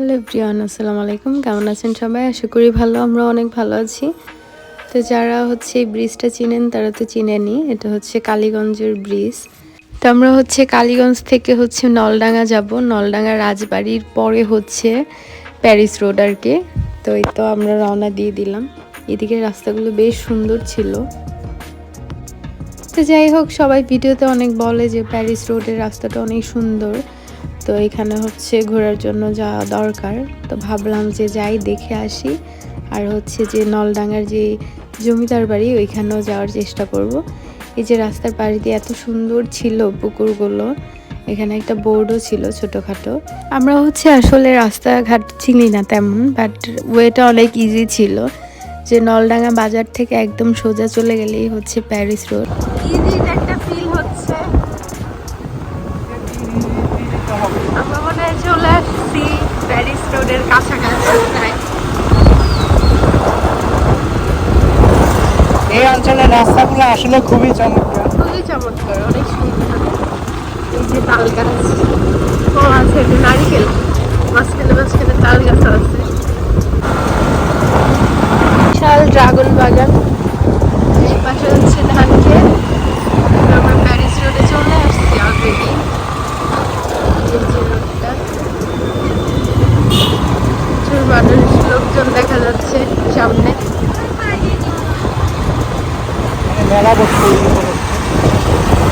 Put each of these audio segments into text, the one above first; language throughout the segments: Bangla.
হ্যালো প্রিয়ান, আসসালামু আলাইকুম। কেমন আছেন সবাই? আশা করি ভালো, আমরা অনেক ভালো আছি। তো যারা হচ্ছে এই ব্রিজটা চিনেন, তারা তো চিনেনি এটা হচ্ছে কালীগঞ্জের ব্রিজ। তো আমরা হচ্ছে কালীগঞ্জ থেকে হচ্ছে নলডাঙ্গা যাব। নলডাঙ্গা রাজবাড়ির পরে হচ্ছে প্যারিস রোড আর কি তো এই তো আমরা রওনা দিয়ে দিলাম। এদিকে রাস্তাগুলো বেশ সুন্দর ছিল। তো যাই হোক, সবাই ভিডিওতে অনেক বলে যে প্যারিস রোডের রাস্তাটা অনেক সুন্দর। তো এখানে হচ্ছে ঘোরার জন্য যাওয়া দরকার। তো ভাবলাম যে যাই, দেখে আসি। আর হচ্ছে যে নলডাঙ্গার যে জমিদার বাড়ি, ওইখানেও যাওয়ার চেষ্টা করব। এই যে রাস্তার পাশ দিয়ে এত সুন্দর ছিল পুকুরগুলো, এখানে একটা বোর্ডও ছিল ছোটোখাটো। আমরা হচ্ছে আসলে রাস্তাঘাট চিনি না তেমন বাট ওয়েটা অনেক ইজি ছিল। যে নলডাঙ্গা বাজার থেকে একদম সোজা চলে গেলেই হচ্ছে প্যারিস রোড রোডের কাছাকাছি। প্রায় এই অঞ্চলের রাস্তাগুলো আসলে খুবই চমৎকার। খুবই চমৎকার অনেক সুন্দর। এই যে তাল গাছ ও আছে এটা নারিকেল মাঝখানে মাঝখানে তাল গাছ আছে। বিশাল ড্রাগন বাগান। এই পাশে হচ্ছে ধান খেত আমরা প্যারিস রোডে চলে আসছি অলরেডি এই যে রোডটা প্রচুর মানুষ লোকজন দেখা যাচ্ছে সামনে।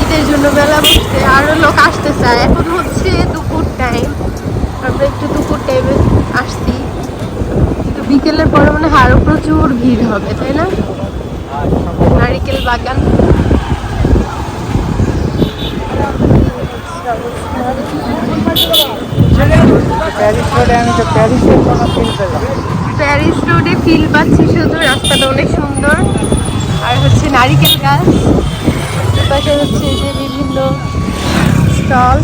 ঈদের জন্য মেলা বসতে আরও লোক আসতে চায় এখন হচ্ছে দুপুর টাইম আমরা একটু দুপুর টাইমে আসছি। কিন্তু বিকেলের পরে মনে আরও প্রচুর ভিড় হবে তাই না? নারিকেল বাগান। প্যারিস রোডে আমি তো প্যারিসের কোনো ফিল পেলাম প্যারিস রোডে ফিল পাচ্ছি শুধু, রাস্তাটা অনেক সুন্দর। আর হচ্ছে নারিকেল গাছ। পাশে হচ্ছে যে বিভিন্ন স্টল।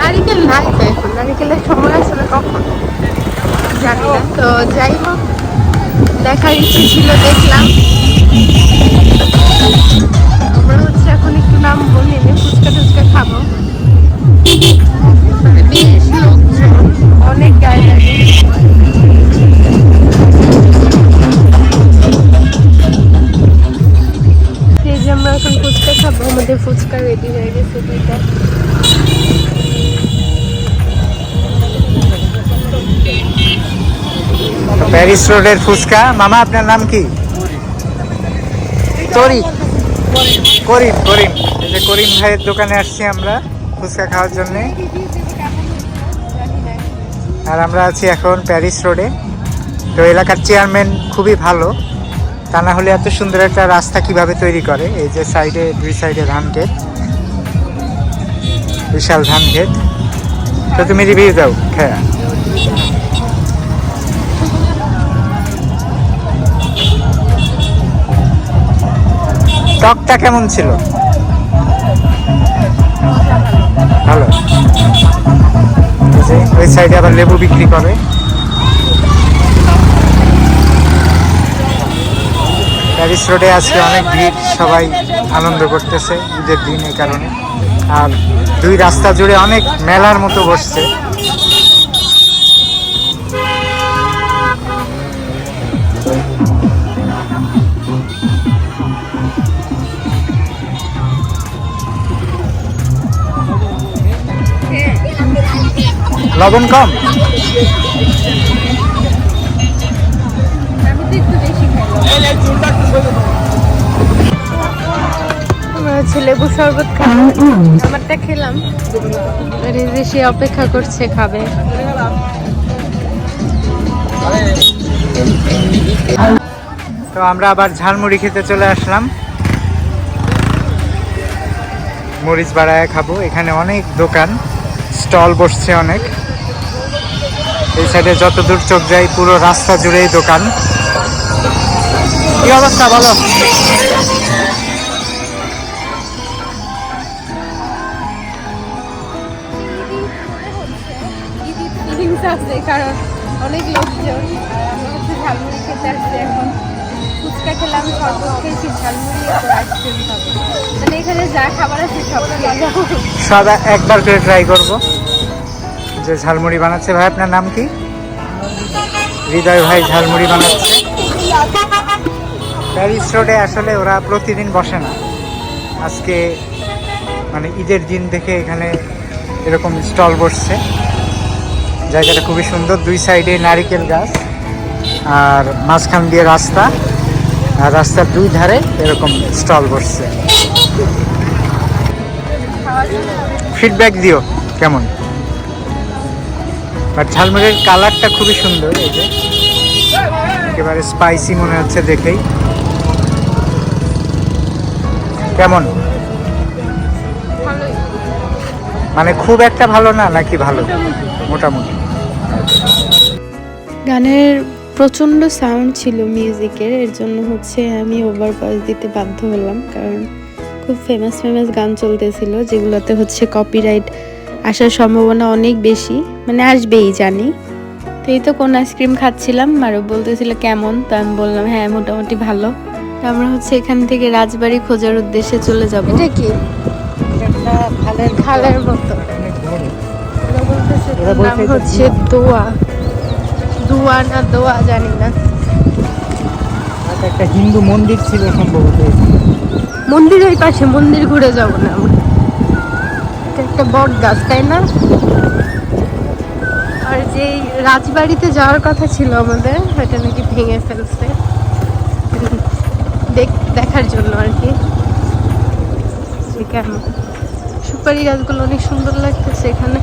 নারিকেল নাই তো এখন নারিকেলের সময় আসলে কখন? জানি না। তো যাই হোক দেখার ইচ্ছে ছিল দেখলাম। আমরা হচ্ছে এখন একটু নাম বলি ফুচকা টুচকা খাব। বেশ লোকজন অনেক গাড়ি লাগে। আমরা এখন ফুচকা খাব। আমাদের ফুচকা রেডি হয়ে গেছে দুইটা। প্যারিস রোডের ফুচকা। মামা, আপনার নাম কি? করিম করিম। এই যে করিম ভাইয়ের দোকানে আসছি আমরা ফুচকা খাওয়ার জন্যে। আর আমরা আছি এখন প্যারিস রোডে। তো এলাকার চেয়ারম্যান খুবই ভালো। তা না হলে এত সুন্দর একটা রাস্তা কীভাবে তৈরি করে? এই যে সাইডে, দুই সাইডে ধান বিশাল ধান তো তুমি রিভিউ দাও। হ্যাঁ। টকটা কেমন ছিল? ভালো। ওই সাইডে আবার লেবু বিক্রি করে। প্যারিস রোডে আজকে অনেক ভিড়, সবাই আনন্দ করতেছে ঈদের দিন এই কারণে। আর দুই রাস্তা জুড়ে অনেক মেলার মতো বসছে। লবণ কম। হচ্ছে লেবু শরবত খাব। আমারটা খেলাম। সে অপেক্ষা করছে খাবে। তো আমরা আবার ঝালমুড়ি খেতে চলে আসলাম। মরিচ বাড়ায় খাব। এখানে অনেক দোকান স্টল বসছে অনেক। এই সাইডে যত দূর চোখ যায় পুরো রাস্তা জুড়েই দোকান। কি অবস্থা বলো? কারণ অনেক লোকজন আর আমরা হচ্ছে ঝালমুড়ি খেতে আসছি এখন। ফুচকা খেলাম শরবত খেয়েছি ঝালমুড়ি আইসক্রিম খাব মানে এখানে যা খাবার আছে সব সব একবার করে ট্রাই করব। যে ঝালমুড়ি বানাচ্ছে, ভাই, আপনার নাম কি? হৃদয় ভাই ঝালমুড়ি বানাচ্ছে। প্যারিস রোডে আসলে ওরা প্রতিদিন বসে না। আজকে মানে ঈদের দিন দেখে এখানে এরকম স্টল বসছে। জায়গাটা খুবই সুন্দর, দুই সাইডে নারিকেল গাছ আর মাঝখান দিয়ে রাস্তা। আর রাস্তার দুই ধারে এরকম স্টল বসছে। ফিডব্যাক দিও, কেমন? আর ঝালমুড়ির কালারটা খুবই সুন্দর এই যে। একেবারে স্পাইসি মনে হচ্ছে দেখেই। কেমন? মানে খুব একটা ভালো না নাকি ভালো? মোটামুটি। গানের প্রচণ্ড সাউন্ড ছিল মিউজিকের এর জন্য হচ্ছে আমি ওভার ভয়েস দিতে বাধ্য হলাম কারণ খুব ফেমাস ফেমাস গান চলতেছিল যেগুলোতে হচ্ছে কপিরাইট আসার সম্ভাবনা অনেক বেশি মানে আসবেই জানি। তো এই তো কোন আইসক্রিম খাচ্ছিলাম আরও বলতেছিল কেমন তো আমি বললাম হ্যাঁ মোটামুটি ভালো। তো আমরা হচ্ছে এখান থেকে রাজবাড়ি খোঁজার উদ্দেশ্যে চলে যাব। এটা কি? খালের মতো। নাম হচ্ছে দোয়া। দোয়া। না দোয়া জানি না। একটা হিন্দু মন্দির ছিল সম্ভবত। এখানে। মন্দিরের পাশে মন্দির ঘুরে যাব না আমরা। এটা একটা বট গাছ, তাই না? আর যে রাজবাড়িতে যাওয়ার কথা ছিল আমাদের এটা নাকি ভেঙে ফেলছে। দেখ- দেখার জন্য আর কি। কেমন। সুপারি গাছগুলো অনেক সুন্দর লাগতেছে এখানে।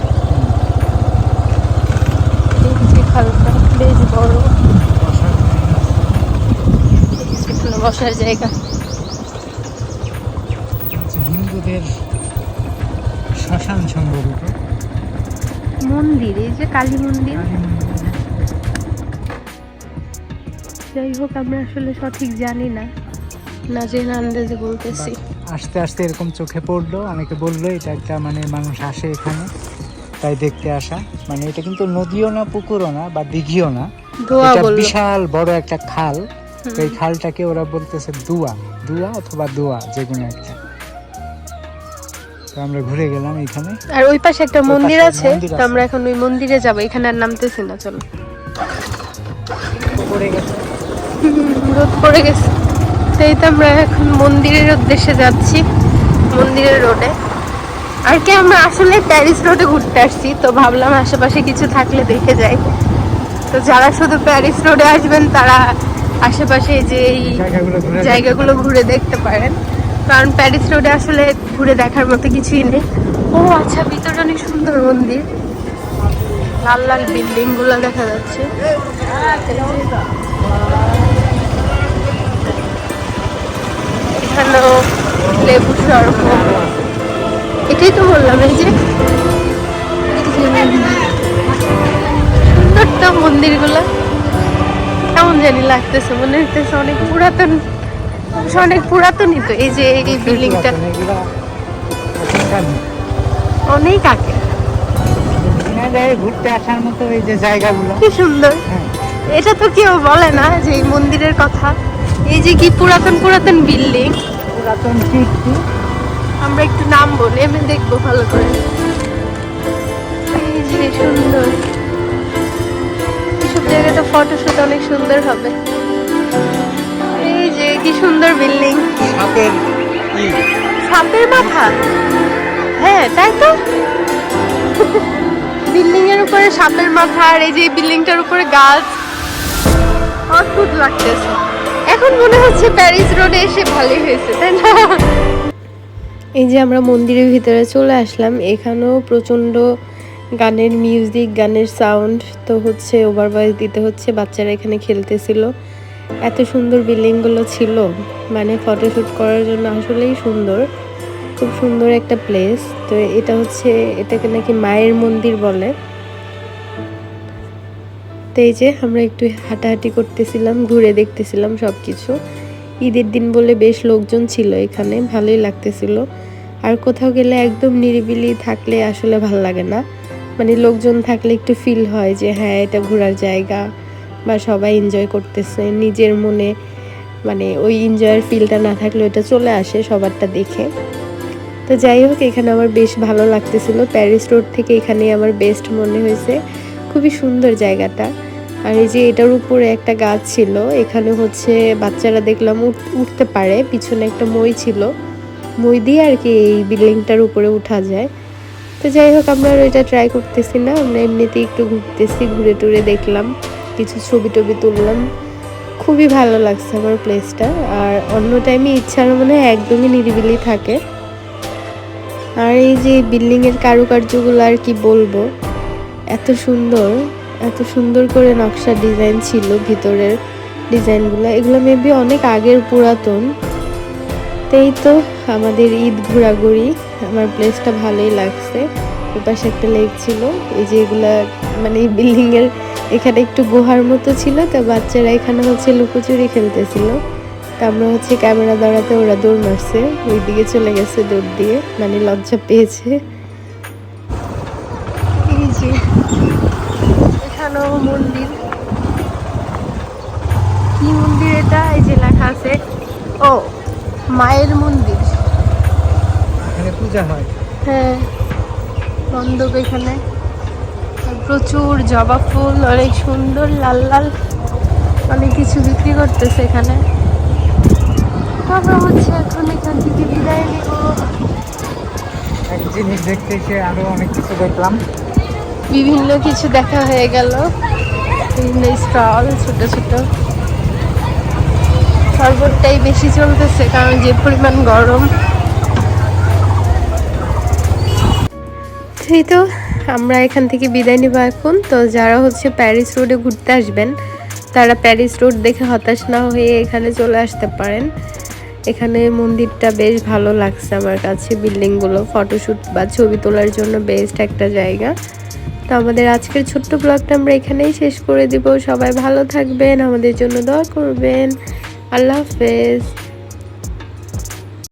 খালটা, বেশ বড়। বসার জায়গা। হিন্দুদের শ্মশান সম্ভবত। মন্দির এই যে কালী মন্দির। যাই হোক আমরা আসলে সঠিক জানি না। না জেনে আন্দাজে বলতেছি। আস্তে আস্তে এরকম চোখে পড়ল অনেকে বলল এটা একটা মানে মানুষ আসে এখানে তাই দেখতে আসা। মানে এটা কিন্তু নদীও না পুকুরও না বা দিঘিও না। এটা বিশাল বড় একটা খাল। এই খালটাকে ওরা বলতেছে দুয়া। দুয়া অথবা দোয়া যে কোনো একটা। তো আমরা ঘুরে গেলাম এখানে। আর ওই পাশে একটা মন্দির আছে তো আমরা এখন ওই মন্দিরে যাব। এখানে আর নামতেছি না চলো। পড়ে গেছে। রোদ পড়ে গেছে। সেই তো আমরা এখন মন্দিরের উদ্দেশ্যে যাচ্ছি মন্দিরের রোডে। আর কি আমরা আসলে প্যারিস রোডে ঘুরতে আসছি তো ভাবলাম আশেপাশে কিছু থাকলে দেখে যাই। তো যারা শুধু প্যারিস রোডে আসবেন তারা আশেপাশে যে এই জায়গাগুলো ঘুরে দেখতে পারেন। কারণ প্যারিস রোডে আসলে ঘুরে দেখার মতো কিছুই নেই। ও আচ্ছা ভিতরে অনেক সুন্দর মন্দির। লাল লাল বিল্ডিংগুলো দেখা যাচ্ছে। এখানেও লেবু শরবত। এটাই তো বললাম, এই যে। সুন্দর কেমন জানি লাগতেছে, মনে হইতেছে অনেক পুরাতন। অনেক পুরাতনই তো, এই যে এই বিল্ডিংটা অনেক আগে। ঘুরতে আসার মতো এই যে জায়গাগুলো কি সুন্দর। এটা তো কেউ বলে না যে এই মন্দিরের কথা। এই যে কি পুরাতন পুরাতন বিল্ডিং পুরাতন কীর্তি আমরা একটু নাম বলে আমি দেখব ভালো করে। এই যে সুন্দর। এসব জায়গাতে ফটোশুট অনেক সুন্দর হবে। কি সুন্দর বিল্ডিং। সাপের সাপের মাথা? হ্যাঁ তাই তো। বিল্ডিং এর উপরে সাপের মাথা আর এই যে বিল্ডিংটার উপরে গাছ। অদ্ভুত লাগতেছে। এখন মনে হচ্ছে প্যারিস রোডে এসে ভালোই হয়েছে তাই না? এই যে আমরা মন্দিরের ভিতরে চলে আসলাম এখানেও প্রচণ্ড গানের মিউজিক গানের সাউন্ড তো হচ্ছে ওভার ভয়েস দিতে হচ্ছে বাচ্চারা এখানে খেলতেছিল। এত সুন্দর বিল্ডিংগুলো ছিল মানে ফটোশ্যুট করার জন্য আসলেই সুন্দর। খুব সুন্দর একটা প্লেস তো এটা হচ্ছে, এটাকে নাকি মায়ের মন্দির বলে। তো এই যে আমরা একটু হাঁটাহাঁটি করতেছিলাম, ঘুরে দেখতেছিলাম সব কিছু ঈদের দিন বলে বেশ লোকজন ছিল এখানে, ভালোই লাগতেছিল। আর কোথাও গেলে একদম নিরিবিলি থাকলে আসলে ভালো লাগে না। মানে লোকজন থাকলে একটু ফিল হয় যে হ্যাঁ এটা ঘোরার জায়গা। বা সবাই এনজয় করতেছে, নিজের মনে মানে ওই এনজয়ের ফিলটা না থাকলে ওটা চলে আসে সবারটা দেখে। তো যাই হোক, এখানে আমার বেশ ভালো লাগতেছিল। প্যারিস রোড থেকে এখানে আমার বেস্ট মনে হয়েছে। খুবই সুন্দর জায়গাটা। আর এই যে এটার উপরে একটা গাছ ছিল, এখানে হচ্ছে বাচ্চারা দেখলাম উঠ- উঠতে পারে। পিছনে একটা মই ছিল। মই দিয়ে আর কি এই বিল্ডিংটার উপরে উঠা যায়। তো যাই হোক, আমরা ওইটা ট্রাই করতেছি না। আমরা এমনিতেই একটু ঘুরতেছি, ঘুরে টুরে দেখলাম। কিছু ছবি টবি তুললাম। খুবই ভালো লাগছে আমার প্লেসটা আর অন্য টাইমে ইচ্ছার মনে হয় একদমই নিরিবিলি থাকে। আর এই যে বিল্ডিংয়ের কারুকার্যগুলো আর কি বলব, এত সুন্দর এত সুন্দর করে নকশা ডিজাইন ছিল ভিতরের ডিজাইনগুলো এগুলো মেবি অনেক আগের পুরাতন। তো এই তো আমাদের ঈদ ঘোরাঘুরি। আমার প্লেসটা ভালোই লাগছে। ওপাশে একটা লেক ছিল। এই যে এগুলা মানে বিল্ডিং এর এখানে একটু গুহার মতো ছিল তা বাচ্চারা এখানে হচ্ছে লুকোচুরি খেলতেছিল। তা আমরা হচ্ছে ক্যামেরা দাঁড়াতে ওরা দৌড় মারছে। ওই দিকে চলে গেছে দৌড় দিয়ে মানে লজ্জা পেয়েছে। এই যে এখানেও মন্দির। কি মন্দির এটা? এই যে লেখা আছে ও মায়ের মন্দির। এখানে পূজা হয়। হ্যাঁ। মণ্ডপ এখানে। প্রচুর জবা ফুল অনেক সুন্দর লাল লাল অনেক কিছু বিক্রি করতেছে এখানে। আমরা হচ্ছে এখন এখান থেকে বিদায় নিব। এক জিনিস দেখতে এসে আরও অনেক কিছু দেখলাম। বিভিন্ন কিছু দেখা হয়ে গেল। বিভিন্ন স্টল ছোট ছোট। শরবতটাই বেশি চলতেছে কারণ যে পরিমাণ গরম। এই তো, আমরা এখান থেকে বিদায় নিব এখন। তো যারা হচ্ছে প্যারিস রোডে ঘুরতে আসবেন, তারা প্যারিস রোড দেখে হতাশ না হয়ে এখানে চলে আসতে পারেন। এখানে মন্দিরটা বেশ ভালো লাগছে আমার কাছে, বিল্ডিংগুলো, ফটোশ্যুট বা ছবি তোলার জন্য বেস্ট একটা জায়গা। তো আমাদের আজকের ছোট্ট ব্লগটা আমরা এখানেই শেষ করে দিব। সবাই ভালো থাকবেন, আমাদের জন্য দোয়া করবেন। আল্লাহ হাফেজ।